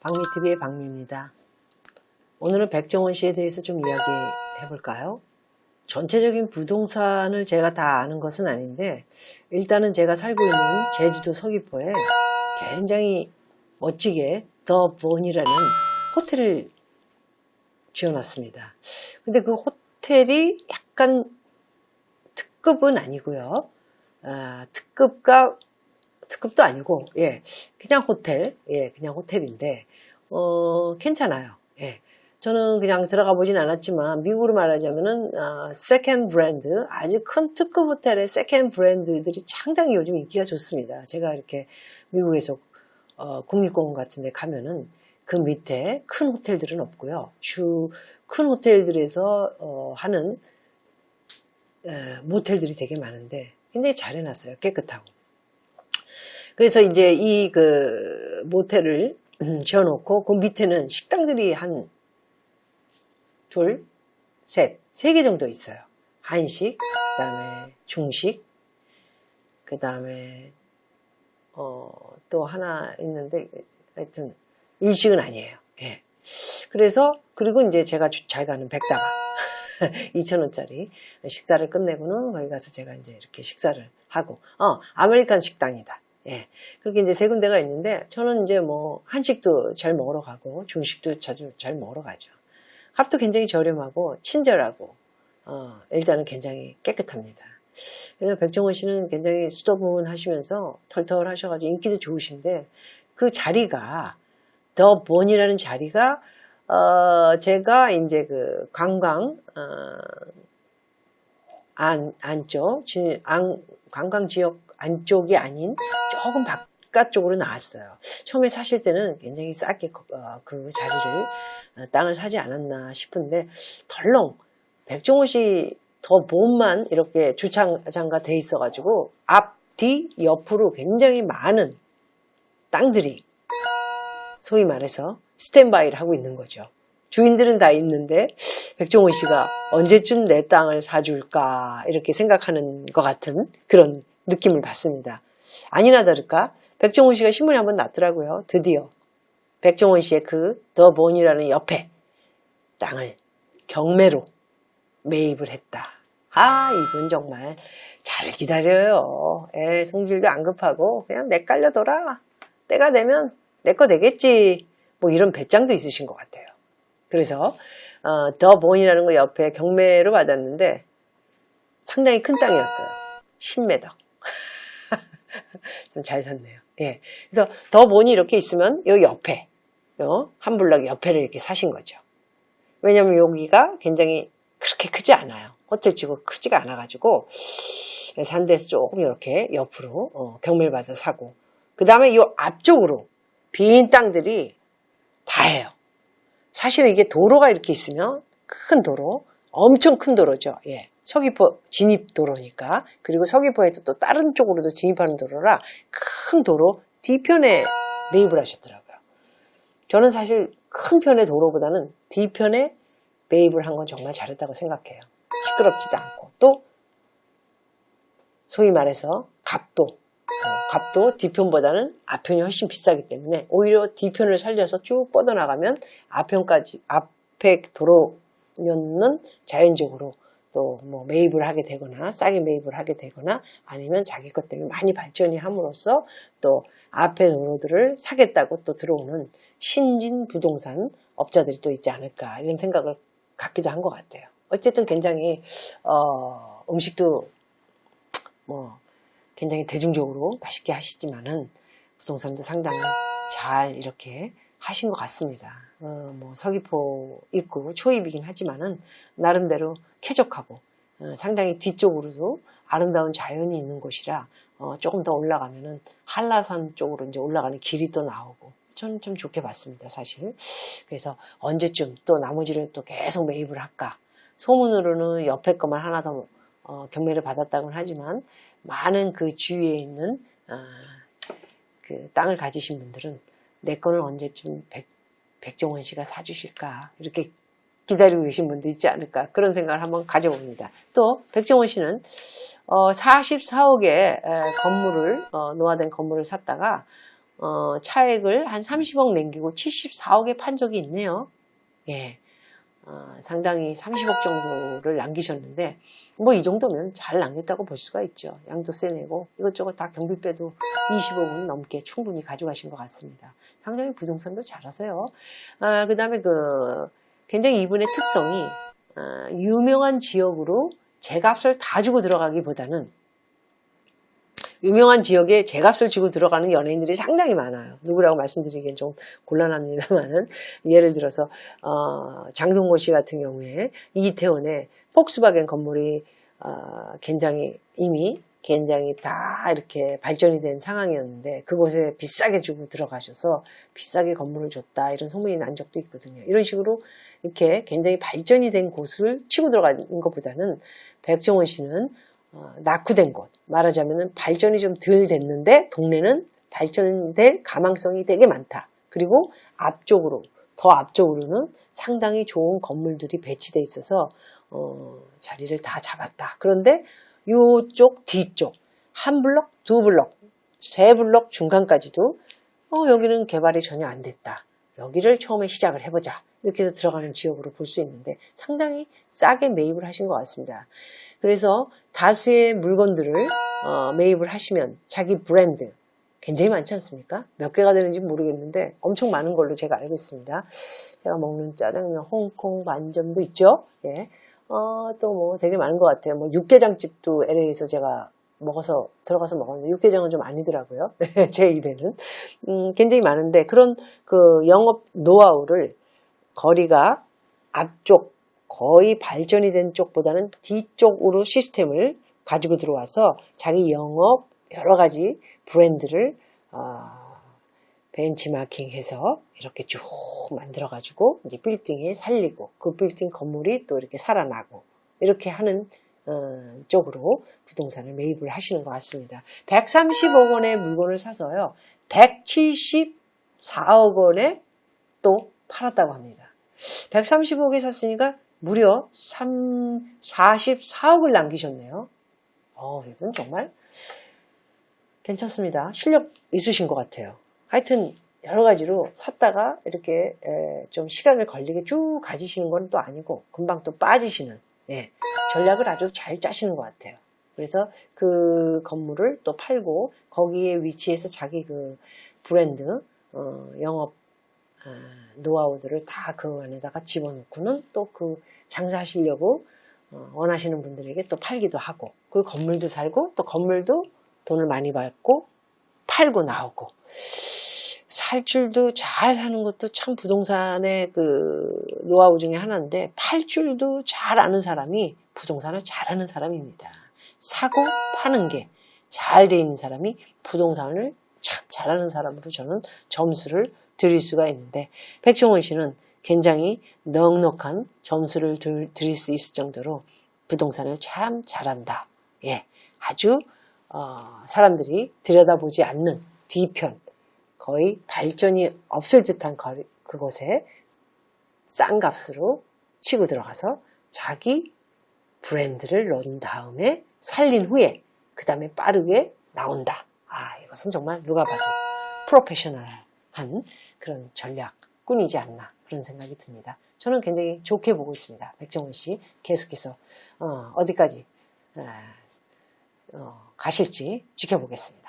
박미TV의 박미입니다. 오늘은 백정원 씨에 대해서 좀 이야기해 볼까요? 전체적인 부동산을 제가 다 아는 것은 아닌데, 일단은 제가 살고 있는 제주도 서귀포에 굉장히 멋지게 더 본이라는 호텔을 지어놨습니다. 근데 그 호텔이 약간 특급은 아니고요. 아, 특급과 특급도 아니고, 예, 그냥 호텔, 예, 그냥 호텔인데, 어, 괜찮아요. 예. 저는 그냥 들어가 보진 않았지만, 미국으로 말하자면은, 아, 세컨 브랜드, 아주 큰 특급 호텔의 세컨 브랜드들이 상당히 요즘 인기가 좋습니다. 제가 이렇게 미국에서, 어, 국립공원 같은 데 가면은, 그 밑에 큰 호텔들은 없고요. 주, 큰 호텔들에서, 어, 하는, 에, 모텔들이 되게 많은데, 굉장히 잘 해놨어요. 깨끗하고. 그래서 이제 이 그 모텔을 음, 지어놓고 그 밑에는 식당들이 한 둘, 셋, 세 개 정도 있어요. 한식, 그 다음에 중식, 그 다음에 어, 또 하나 있는데 하여튼 일식은 아니에요. 예. 그래서 그리고 이제 제가 주- 잘 가는 백다방 2,000원짜리 식사를 끝내고는 거기 가서 제가 이제 이렇게 식사를 하고 어 아메리칸 식당이다. 예. 그렇게 이제 세 군데가 있는데 저는 이제 뭐 한식도 잘 먹으러 가고 중식도 자주 잘 먹으러 가죠. 값도 굉장히 저렴하고 친절하고 어, 일단은 굉장히 깨끗합니다. 그래서 백종원 씨는 굉장히 수도분하시면서 털털 하셔가지고 인기도 좋으신데 그 자리가 더 본이라는 자리가 어, 제가 이제 그 관광 어, 안 안쪽 지- 안- 관광 지역 안쪽이 아닌 조금 바깥쪽으로 나왔어요. 처음에 사실 때는 굉장히 싸게 그- 어, 그 자리를 어, 땅을 사지 않았나 싶은데 덜렁 백종원 씨 더 몸만 이렇게 주차장가 돼 있어가지고 앞, 뒤, 옆으로 굉장히 많은 땅들이 소위 말해서 스탠바이를 하고 있는 거죠. 주인들은 다 있는데 백종원 씨가 언제쯤 내 땅을 사줄까 이렇게 생각하는 것 같은 그런 느낌을 받습니다. 아니나 다를까 백종원 씨가 신문에 한번 났더라고요. 드디어 백종원 씨의 그 더 본이라는 옆에 땅을 경매로 매입을 했다. 아, 이분 정말 잘 기다려요. 에, 성질도 안 급하고 그냥 내깔려둬라. 때가 되면 내 거 되겠지. 뭐 이런 배짱도 있으신 것 같아요. 그래서 어, 더 본이라는 거 옆에 경매로 받았는데 상당히 큰 땅이었어요. 10m. 좀 잘 샀네요. 예. 그래서 더 본이 이렇게 있으면 요 옆에, 요 한 블럭 옆에를 이렇게 사신 거죠. 왜냐면 여기가 굉장히 그렇게 크지 않아요. 호텔치고 크지가 않아가지고 산 데서 조금 이렇게 옆으로 어, 경매를 받아 사고 그 다음에 이 앞쪽으로 빈 땅들이 다예요. 사실은 이게 도로가 이렇게 있으면 큰 도로, 엄청 큰 도로죠. 예. 서귀포 진입 도로니까 그리고 서귀포에서 또 다른 쪽으로도 진입하는 도로라 큰 도로 뒤편에 매입을 하셨더라고요. 저는 사실 큰 편의 도로보다는 뒤편에 매입을 한 건 정말 잘했다고 생각해요. 시끄럽지도 않고 또 소위 말해서 값도 어, 값도 뒤편보다는 앞편이 훨씬 비싸기 때문에 오히려 뒤편을 살려서 쭉 뻗어나가면 앞편까지 앞에 도로면은 자연적으로 또 뭐 매입을 하게 되거나 싸게 매입을 하게 되거나 아니면 자기 것 때문에 많이 발전이 함으로써 또 앞에 도로들을 사겠다고 또 들어오는 신진 부동산 업자들이 또 있지 않을까 이런 생각을 갖기도 한 것 같아요. 어쨌든 굉장히 어, 음식도 뭐 굉장히 대중적으로 맛있게 하시지만은 부동산도 상당히 잘 이렇게 하신 것 같습니다. 어, 뭐 서귀포 있고 초입이긴 하지만은 나름대로 쾌적하고 어, 상당히 뒤쪽으로도 아름다운 자연이 있는 곳이라 어, 조금 더 올라가면은 한라산 쪽으로 이제 올라가는 길이 또 나오고 저는 좀 좋게 봤습니다 사실. 그래서 언제쯤 또 나머지를 또 계속 매입을 할까? 소문으로는 옆에 것만 하나 더 어, 경매를 받았다고는 하지만 많은 그 주위에 있는 아, 그 땅을 가지신 분들은 내 거는 언제쯤 백, 백종원 씨가 사주실까 이렇게 기다리고 계신 분도 있지 않을까 그런 생각을 한번 가져봅니다. 또 백종원 씨는 어, 44억의 건물을 어, 노화된 건물을 샀다가 어, 차액을 한 30억 남기고 74억에 판 적이 있네요. 예. 어, 상당히 30억 정도를 남기셨는데, 뭐 이 정도면 잘 남겼다고 볼 수가 있죠. 양도세 내고 이것저것 다 경비 빼도 20억은 넘게 충분히 가져가신 것 같습니다. 상당히 부동산도 잘하세요. 아, 그 다음에 그, 굉장히 이분의 특성이, 아, 유명한 지역으로 제값을 다 주고 들어가기보다는 유명한 지역에 제값을 주고 들어가는 연예인들이 상당히 많아요. 누구라고 말씀드리기엔 좀 곤란합니다만은 예를 들어서 어, 장동건 씨 같은 경우에 이태원에 폭스바겐 건물이 어, 굉장히 이미 굉장히 다 이렇게 발전이 된 상황이었는데 그곳에 비싸게 주고 들어가셔서 비싸게 건물을 줬다 이런 소문이 난 적도 있거든요. 이런 식으로 이렇게 굉장히 발전이 된 곳을 치고 들어가는 것보다는 백종원 씨는 어, 낙후된 곳 말하자면 발전이 좀 덜 됐는데 동네는 발전될 가망성이 되게 많다. 그리고 앞쪽으로 더 앞쪽으로는 상당히 좋은 건물들이 배치돼 있어서 어, 자리를 다 잡았다. 그런데 이쪽 뒤쪽 한 블럭, 두 블럭, 세 블럭 중간까지도 어, 여기는 개발이 전혀 안 됐다. 여기를 처음에 시작을 해보자. 이렇게 해서 들어가는 지역으로 볼 수 있는데 상당히 싸게 매입을 하신 것 같습니다. 그래서 다수의 물건들을 어, 매입을 하시면 자기 브랜드 굉장히 많지 않습니까? 몇 개가 되는지 모르겠는데 엄청 많은 걸로 제가 알고 있습니다. 제가 먹는 짜장면 홍콩 반점도 있죠. 예. 어, 또 뭐 되게 많은 것 같아요. 뭐 육개장집도 LA에서 제가 먹어서 들어가서 먹었는데 육개장은 좀 아니더라고요. 제 입에는 음, 굉장히 많은데 그런 그 영업 노하우를 거리가 앞쪽 거의 발전이 된 쪽보다는 뒤쪽으로 시스템을 가지고 들어와서 자기 영업 여러 가지 브랜드를 어, 벤치마킹해서 이렇게 쭉 만들어가지고 이제 빌딩에 살리고 그 빌딩 건물이 또 이렇게 살아나고 이렇게 하는 어, 쪽으로 부동산을 매입을 하시는 것 같습니다. 130억 원의 물건을 사서요, 174억 원에 또 팔았다고 합니다. 130억에 샀으니까 무려 3, 44억을 남기셨네요. 어, 이분 정말 괜찮습니다. 실력 있으신 것 같아요. 하여튼 여러 가지로 샀다가 이렇게 에, 좀 시간을 걸리게 쭉 가지시는 건 또 아니고 금방 또 빠지시는 예, 전략을 아주 잘 짜시는 것 같아요. 그래서 그 건물을 또 팔고 거기에 위치해서 자기 그 브랜드 어, 영업 아, 노하우들을 다 그 안에다가 집어넣고는 또 그 장사하시려고 어, 원하시는 분들에게 또 팔기도 하고 그 건물도 살고 또 건물도 돈을 많이 받고 팔고 나오고 살 줄도 잘 사는 것도 참 부동산의 그 노하우 중에 하나인데 팔 줄도 잘 아는 사람이 부동산을 잘하는 사람입니다. 사고 파는 게 잘 돼 있는 사람이 부동산을 참 잘하는 사람으로 저는 점수를 드릴 수가 있는데 백종원 씨는 굉장히 넉넉한 점수를 들, 드릴 수 있을 정도로 부동산을 참 잘한다. 예, 아주 어, 사람들이 들여다보지 않는 뒤편 거의 발전이 없을 듯한 거리, 그곳에 싼 값으로 치고 들어가서 자기 브랜드를 넣은 다음에 살린 후에 그 다음에 빠르게 나온다. 아 이것은 정말 누가 봐도 프로페셔널 한 그런 전략꾼이지 않나 그런 생각이 듭니다. 저는 굉장히 좋게 보고 있습니다. 백정훈 씨 계속해서 어, 디까지 어, 가실지 지켜보겠습니다.